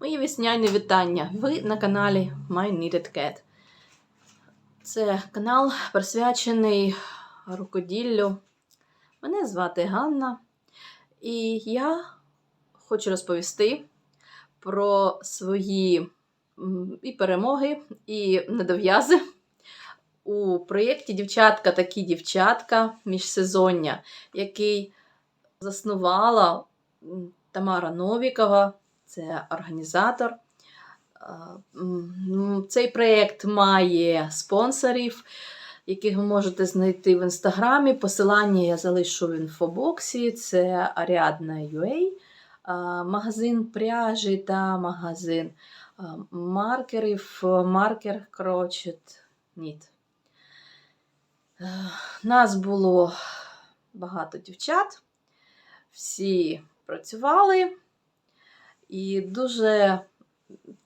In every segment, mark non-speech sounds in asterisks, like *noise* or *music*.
Мої весняні вітання. Ви на каналі My Needed Cat. Це канал присвячений рукоділлю. Мене звати Ганна, і я хочу розповісти про свої і перемоги, і недов'язи у проєкті Дівчатка такі дівчатка міжсезоння, який заснувала Тамара Новікова, це організатор. Е, Цей проєкт має спонсорів, яких ви можете знайти в інстаграмі. Посилання я залишу в інфобоксі. Це Ariadna.ua, е, магазин пряжі та магазин е, маркерів, маркер Knit. Е, Нас було багато дівчат, всі працювали, і дуже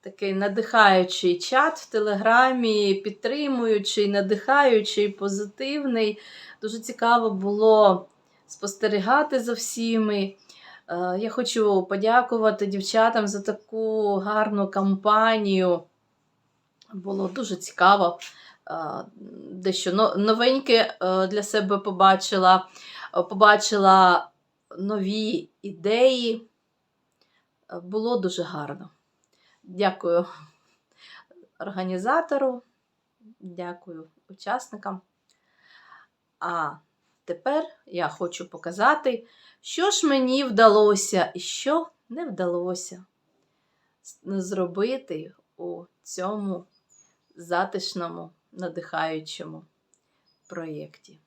такий надихаючий чат в Телеграмі, підтримуючий, надихаючий, позитивний. Дуже цікаво було спостерігати за всіми. Е, Я хочу подякувати дівчатам за таку гарну кампанію. Було дуже цікаво. Е, Дещо новеньке е, для себе побачила. Побачила нові ідеї. Було дуже гарно. Дякую організатору, дякую учасникам. А тепер я хочу показати, що ж мені вдалося і що не вдалося зробити у цьому затишному, надихаючому проєкті.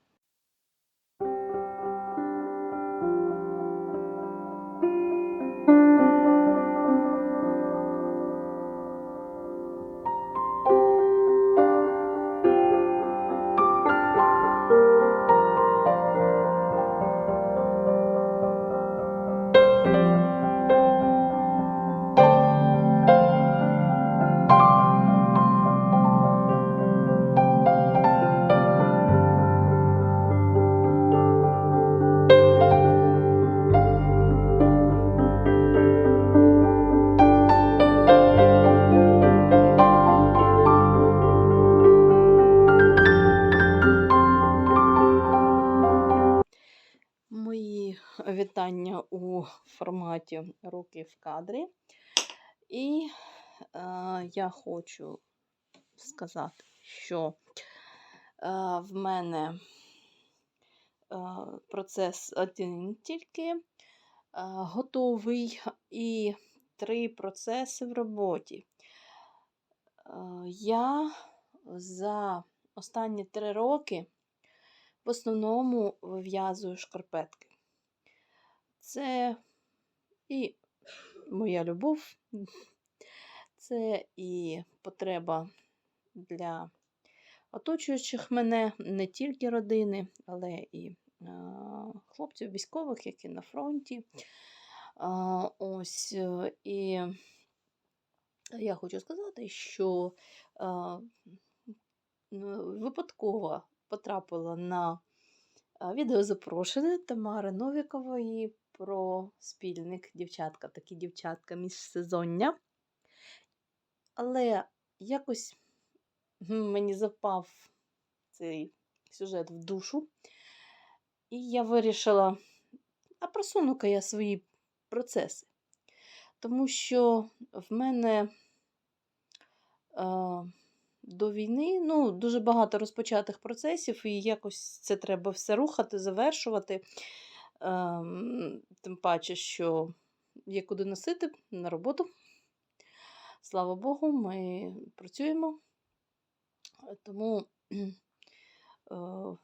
Форматі руки в кадрі. І е, я хочу сказати, що е, в мене е, процес один тільки е, готовий і три процеси в роботі. Я за останні три роки в основному вив'язую шкарпетки. Це і моя любов, це і потреба для оточуючих мене не тільки родини, але і хлопців військових, які на фронті. Ось, е, і я хочу сказати, що випадково потрапила на відеозапрошення Тамари Новікової про спільник дівчатка, такі дівчатка міжсезоння. Але якось мені запав цей сюжет в душу, і я вирішила, а просуну-ка я свої процеси. Тому що в мене. Е, до війни ну, дуже багато розпочатих процесів, і якось це треба все рухати, завершувати. Ем, тим паче, що є куди носити на роботу. Слава Богу, ми працюємо. Тому е,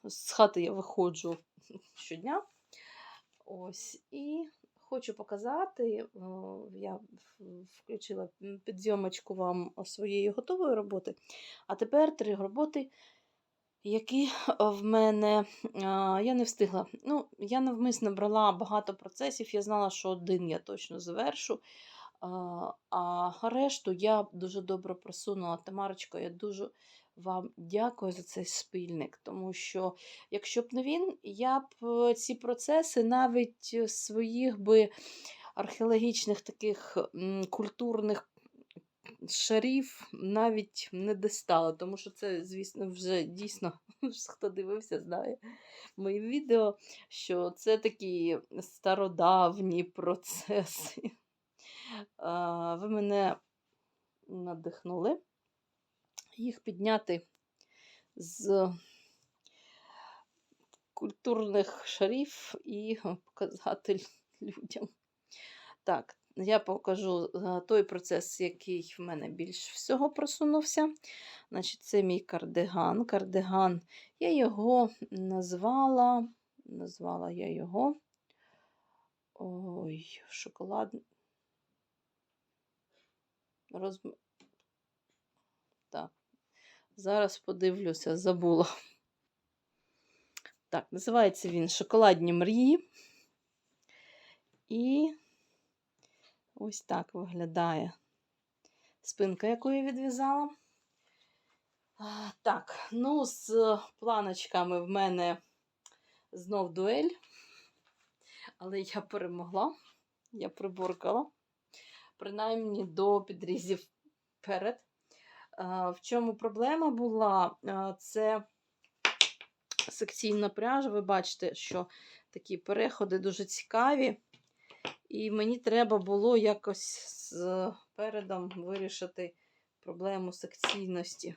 з хати я виходжу щодня. Ось, і хочу показати, о, я включила м, підзйомочку вам своєї готової роботи. А тепер три роботи, які в мене я не встигла. Ну, я навмисно брала багато процесів, я знала, що один я точно завершу. А, решту я дуже добре просунула. Тамарочка, я дуже вам дякую за цей спільник, тому що якщо б не він, я б е, ці процеси навіть своїх би археологічних таких культурних шарів навіть не дістала, тому що це, звісно, вже дійсно, *laughs* хто дивився, знає мої відео, що це такі стародавні процеси. Ви мене надихнули їх підняти з культурних шарів і показати *laughs* людям. Так, я покажу е, той процес, який в мене більш всього просунувся. Значить, це мій кардиган. Кардиган, я його назвала, назвала я його. Ой, шоколад. Роз... Так, зараз подивлюся, забула. Так, називається він Шоколадні мрії. І ось так виглядає спинка, яку я відв'язала. Так, ну, з планочками в мене знов дуель. Але я перемогла, я приборкала, принаймні до підрізів перед. В чому проблема була? Це секційна пряжа. Ви бачите, що такі переходи дуже цікаві. І мені треба було якось з передом вирішити проблему секційності.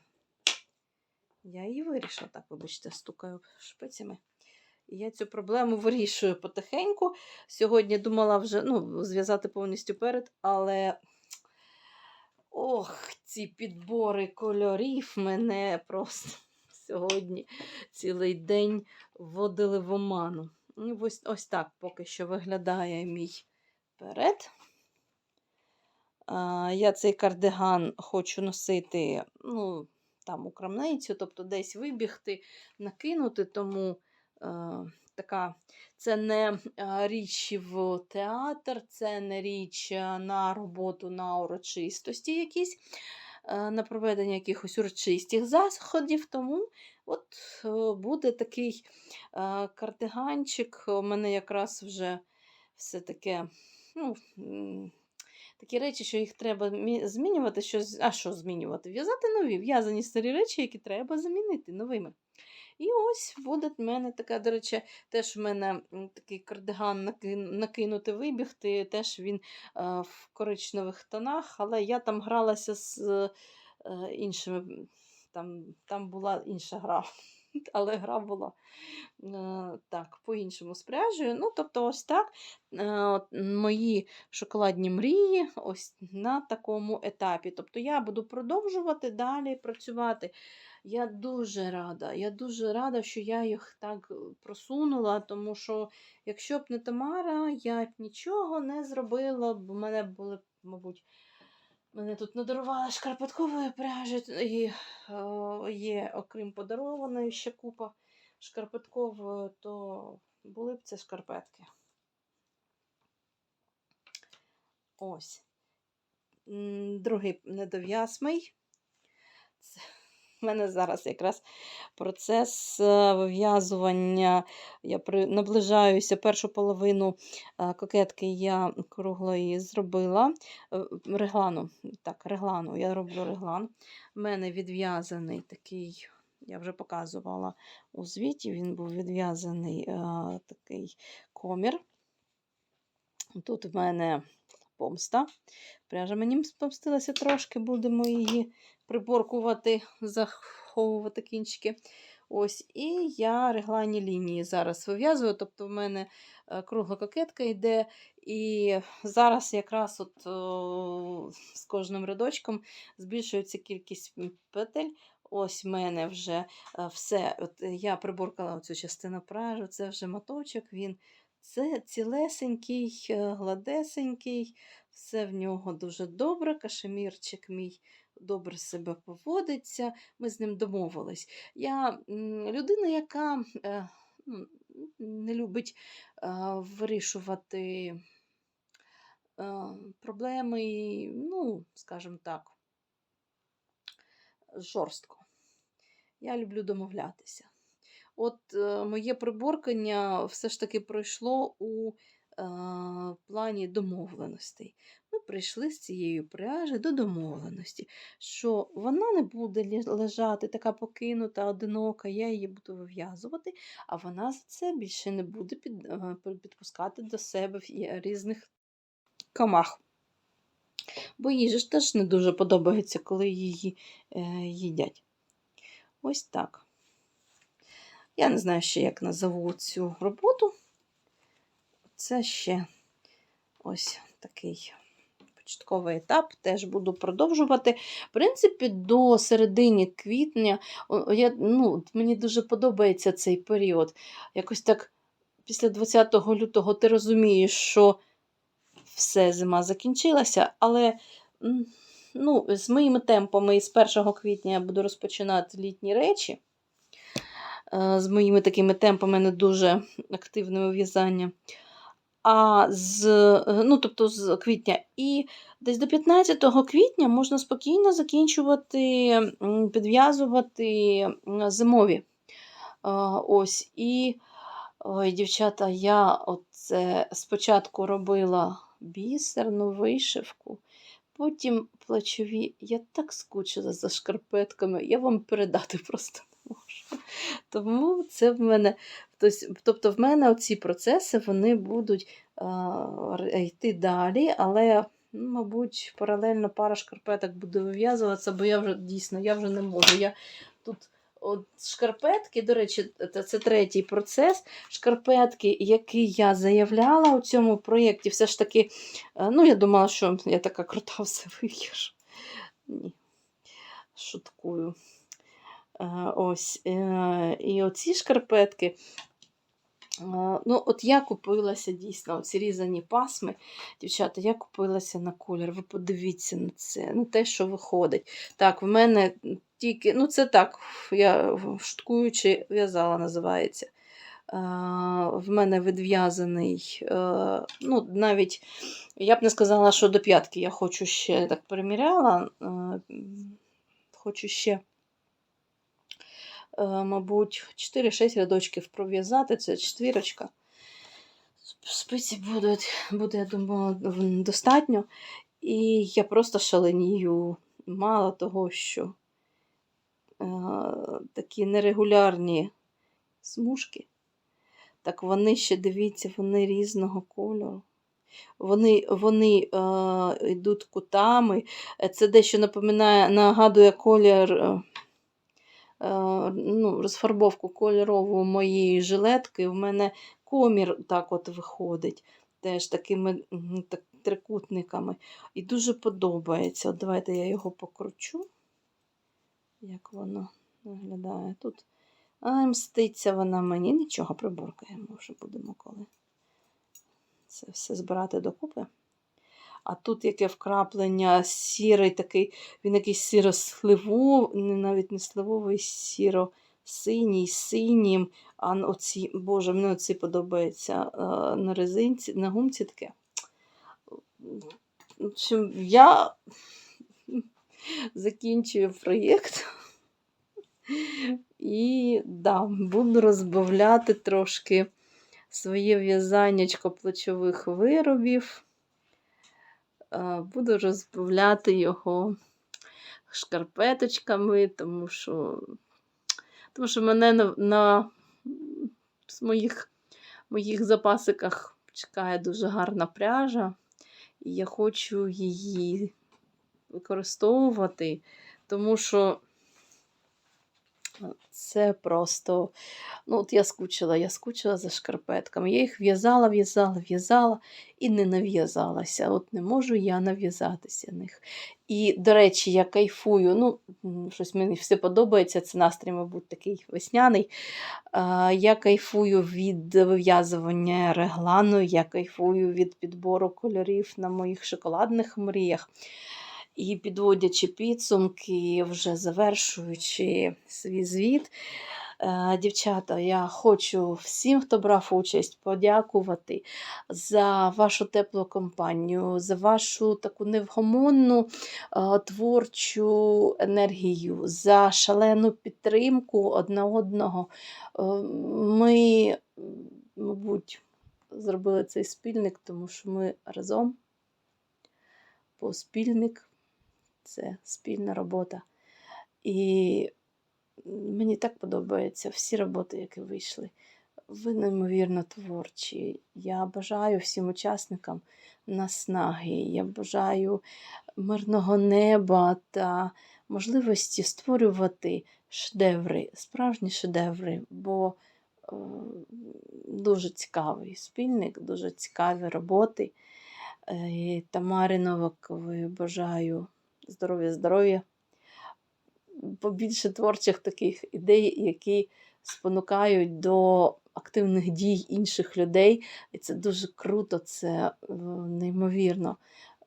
Я її вирішила, так, вибачте, стукаю шпицями. І я цю проблему вирішую потихеньку. Сьогодні думала вже ну, зв'язати повністю перед, але ох, ці підбори кольорів мене просто *laughs* сьогодні цілий день вводили в оману. Ось, ось так поки що виглядає мій перед. А, Я цей кардиган хочу носити ну, там у крамницю, тобто десь вибігти, накинути, тому е, така це не е, річ в театр, це не річ е, на роботу на урочистості якісь, е, на проведення якихось урочистих заходів. Тому от е, буде такий е, кардиганчик. У мене якраз вже все таке. Ну, Такі речі, що їх треба змінювати, що, з- а що змінювати? В'язати нові, в'язані старі речі, які треба замінити новими. І ось буде в мене така, до речі, теж в мене такий кардиган накинути вибігти, теж він е, в коричневих тонах, але я там гралася з е, іншими, там, там була інша гра. *laughs* Але гра була е, так, по-іншому з пряжею. Ну, тобто, ось так е, мої шоколадні мрії ось на такому етапі. Тобто я буду продовжувати далі працювати. Я дуже рада, я дуже рада, що я їх так е, просунула, тому що якщо б не Тамара, я б нічого не зробила, бо в мене були, мабуть, мене тут надарували шкарпеткової пряжі, і е, є, окрім подарованої, ще купа шкарпеткової, то були б це шкарпетки. Ось. Другий недов'ясмий. Це в мене зараз якраз процес е, вив'язування. Я наближаюся першу половину е, кокетки я круглої зробила. Е, Реглану. Так, реглану. Я роблю реглан. У мене відв'язаний такий, я вже показувала у звіті, він був відв'язаний такий комір. Тут в мене помста. Пряжа мені помстилася трошки, будемо її приборкувати, заховувати кінчики. Ось, І я реглані лінії зараз вив'язую. Тобто в мене е, кругла кокетка йде. І зараз якраз от о, з кожним рядочком збільшується кількість петель. Ось в мене вже е, все. От Я приборкала цю частину пряжу, це вже моточок. Він це цілесенький, е, гладесенький, все в нього дуже добре. Кашемірчик мій добре себе поводиться. Ми з ним домовились. Я людина, яка е, ну, не любить вирішувати проблеми, ну, скажімо так, жорстко. Я люблю домовлятися. От е, моє приборкання все ж таки пройшло у е, плані домовленостей. Прийшли з цією пряжі до домовленості, що вона не буде лежати така покинута, одинока, я її буду вив'язувати, а вона за це більше не буде е, підпускати до себе в різних камах. Бо їй же ж теж не дуже подобається, коли її е, їдять. Ось так. Я не знаю ще, як назову цю роботу. Це ще ось такий початковий етап. Теж буду продовжувати. В принципі, до середини квітня я, ну, мені дуже подобається цей період. Якось так після 20 лютого ти розумієш, що все, зима закінчилася, але ну, з моїми темпами з 1 квітня я буду розпочинати літні речі. Е, З моїми такими темпами не дуже активними в'язання. А з, е, ну, тобто з квітня. І десь до 15 квітня можна спокійно закінчувати, підв'язувати зимові. Ось. І, ой, дівчата, я оце спочатку робила бісерну вишивку, потім плечові. Я так скучила за шкарпетками, я вам передати *laughs* просто Тому це в мене, тобто в мене оці процеси вони будуть йти далі, але, мабуть, паралельно пара шкарпеток буде вив'язуватися, бо я вже дійсно я вже не можу. Я тут от шкарпетки, до речі, це, це третій процес. Шкарпетки, які я заявляла у цьому проєкті, все ж таки, е, ну, я думала, що я така крута все вив'яжу. Ні, шуткую. Е, Ось. е, І оці шкарпетки. е, Ну, от я купилася дійсно оці різані пасми. Дівчата, я купилася на колір. Ви подивіться на це, на те, що виходить. Так, в мене тільки, ну це так, я шуткуючи в'язала, називається. В мене відв'язаний, ну, навіть я б не сказала, що до п'ятки я хочу ще так переміряла. Хочу ще мабуть, 4-6 рядочків пров'язати, це четвірочка. Спиці будуть, буде, я думаю, достатньо. І я просто шаленію. Мало того, що е, такі нерегулярні смужки, так вони ще, дивіться, вони різного кольору. Вони, вони е, йдуть кутами. Е, Це дещо напоминає, нагадує колір. Е, ну, розфарбовку кольорову моєї жилетки, в мене комір так от виходить, теж такими так, трикутниками. І дуже подобається. От давайте я його покручу, як воно виглядає тут. Ай, мститься вона мені. Нічого, приборкаємо вже будемо коли це все збирати докупи. А тут яке вкраплення сірий такий, він якийсь сіро-сливовий, навіть не сливовий, сіро-синій, синім. А оці, Боже, мені оці подобається е, на резинці, на гумці таке. В общем, я *laughs* закінчую проєкт. І да, буду розбавляти трошки своє в'язаннячко плечових виробів. Е, Буду розбавляти його шкарпеточками, тому що, тому що мене на, на моїх, моїх запасиках чекає дуже гарна пряжа, і я хочу її використовувати, тому що це просто, ну от я скучила, я скучила за шкарпетками. Я їх в'язала, в'язала, в'язала і не нав'язалася. От не можу я нав'язатися них. І, до речі, я кайфую. Ну, щось мені все подобається. Це настрій, мабуть, такий весняний. Я кайфую від вив'язування реглану, я кайфую від підбору кольорів на моїх шоколадних мріях. І підводячи підсумки, вже завершуючи свій звіт, е, дівчата, я хочу всім, хто брав участь, подякувати за вашу теплу компанію, за вашу таку невгомонну е, творчу енергію, за шалену підтримку одне одного. Е, Ми, мабуть, зробили цей спільник, тому що ми разом, бо спільник це спільна робота. І мені так подобаються всі роботи, які вийшли. Ви неймовірно творчі. Я бажаю всім учасникам наснаги. Я бажаю мирного неба та можливості створювати шедеври, справжні шедеври, бо е, дуже цікавий спільник, дуже цікаві роботи. Е, Тамарі Новакової бажаю здоров'я, здоров'я, побільше творчих таких ідей, які спонукають до активних дій інших людей. І це дуже круто, це е, неймовірно.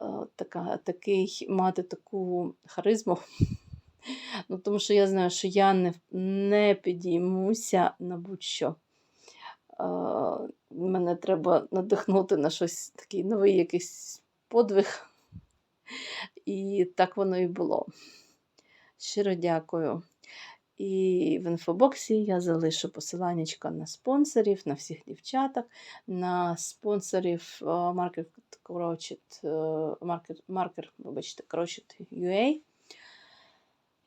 Е, Така, такий, мати таку харизму. *laughs* Ну, тому що я знаю, що я не, не підіймуся на будь-що. Е, Мене треба надихнути на щось такий новий якийсь подвиг. І так воно і було. Щиро дякую. І в інфобоксі я залишу посиланнячко на спонсорів, на всіх дівчаток, на спонсорів е, Crochet, е, Marker, вибачте, Crochet UA.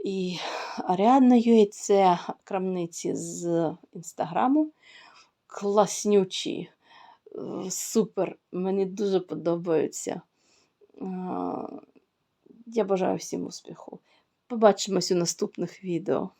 І Ariadna UA це крамниці з інстаграму. Класнючі, е, супер, мені дуже подобаються. Я бажаю всім успіху. Побачимось у наступних відео.